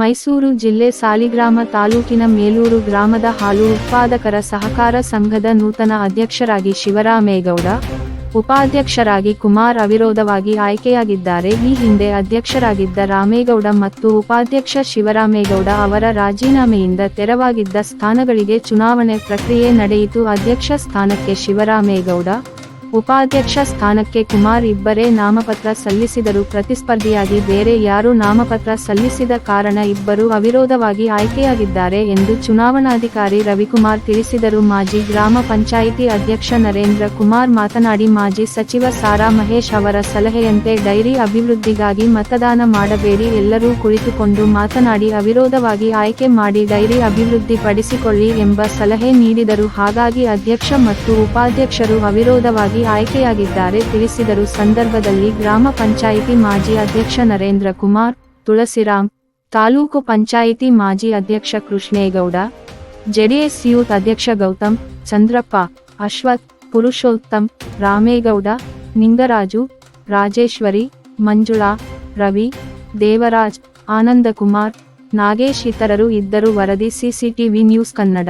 ಮೈಸೂರು ಜಿಲ್ಲೆ ಸಾಲಿಗ್ರಾಮ ತಾಲೂಕಿನ ಮೇಲೂರು ಗ್ರಾಮದ ಹಾಲು ಉತ್ಪಾದಕರ ಸಹಕಾರ ಸಂಘದ ನೂತನ ಅಧ್ಯಕ್ಷರಾಗಿ ಶಿವರಾಮೇಗೌಡ, ಉಪಾಧ್ಯಕ್ಷರಾಗಿ ಕುಮಾರ್ ಅವಿರೋಧವಾಗಿ ಆಯ್ಕೆಯಾಗಿದ್ದಾರೆ. ಈ ಹಿಂದೆ ಅಧ್ಯಕ್ಷರಾಗಿದ್ದ ರಾಮೇಗೌಡ ಮತ್ತು ಉಪಾಧ್ಯಕ್ಷ ಶಿವರಾಮೇಗೌಡ ಅವರ ರಾಜೀನಾಮೆಯಿಂದ ತೆರವಾಗಿದ್ದ ಸ್ಥಾನಗಳಿಗೆ ಚುನಾವಣೆ ಪ್ರಕ್ರಿಯೆ ನಡೆಯಿತು. ಅಧ್ಯಕ್ಷ ಸ್ಥಾನಕ್ಕೆ ಶಿವರಾಮೇಗೌಡ ಉಪಾಧ್ಯಕ್ಷ ಸ್ಥಾನಕ್ಕೆ ಕುಮಾರ್ ಇಬ್ಬರೇ ನಾಮಪತ್ರ ಸಲ್ಲಿಸಿದರು. ಪ್ರತಿಸ್ಪರ್ಧಿಯಾಗಿ ಬೇರೆ ಯಾರೂ ನಾಮಪತ್ರ ಸಲ್ಲಿಸಿದ ಕಾರಣ ಇಬ್ಬರು ಅವಿರೋಧವಾಗಿ ಆಯ್ಕೆಯಾಗಿದ್ದಾರೆ ಎಂದು ಚುನಾವಣಾಧಿಕಾರಿ ರವಿಕುಮಾರ್ ತಿಳಿಸಿದರು. ಮಾಜಿ ಗ್ರಾಮ ಪಂಚಾಯಿತಿ ಅಧ್ಯಕ್ಷ ನರೇಂದ್ರ ಕುಮಾರ್ ಮಾತನಾಡಿ, ಮಾಜಿ ಸಚಿವ ಸಾರಾ ಮಹೇಶ್ ಅವರ ಸಲಹೆಯಂತೆ ಡೈರಿ ಅಭಿವೃದ್ಧಿಗಾಗಿ ಮತದಾನ ಮಾಡಬೇಡಿ, ಎಲ್ಲರೂ ಕುಳಿತುಕೊಂಡು ಮಾತನಾಡಿ, ಅವಿರೋಧವಾಗಿ ಆಯ್ಕೆ ಮಾಡಿ ಡೈರಿ ಅಭಿವೃದ್ಧಿಪಡಿಸಿಕೊಳ್ಳಿ ಎಂಬ ಸಲಹೆ ನೀಡಿದರು. ಹಾಗಾಗಿ ಅಧ್ಯಕ್ಷ ಮತ್ತು ಉಪಾಧ್ಯಕ್ಷರು ಅವಿರೋಧವಾಗಿ ಆಯ್ಕೆಯಾಗಿದ್ದಾರೆ. ತಿಳಿಸಿದರು ಸಂದರ್ಭದಲ್ಲಿ ಗ್ರಾಮ ಪಂಚಾಯಿತಿ ಮಾಜಿ ಅಧ್ಯಕ್ಷ ನರೇಂದ್ರ ಕುಮಾರ್, ತುಳಸಿರಾಮ್, ತಾಲೂಕು ಪಂಚಾಯಿತಿ ಮಾಜಿ ಅಧ್ಯಕ್ಷ ಕೃಷ್ಣೇಗೌಡ, ಜೆಡಿಎಸ್ ಯೂತ್ ಅಧ್ಯಕ್ಷ ಗೌತಮ್, ಚಂದ್ರಪ್ಪ, ಅಶ್ವಥ್, ಪುರುಷೋತ್ತಮ್, ರಾಮೇಗೌಡ, ನಿಂಗರಾಜು, ರಾಜೇಶ್ವರಿ, ಮಂಜುಳಾ, ರವಿ, ದೇವರಾಜ್, ಆನಂದಕುಮಾರ್, ನಾಗೇಶ್ ಇತರರು ಇದ್ದರು. ವರದಿ ಸಿಸಿಟಿವಿ ನ್ಯೂಸ್ ಕನ್ನಡ.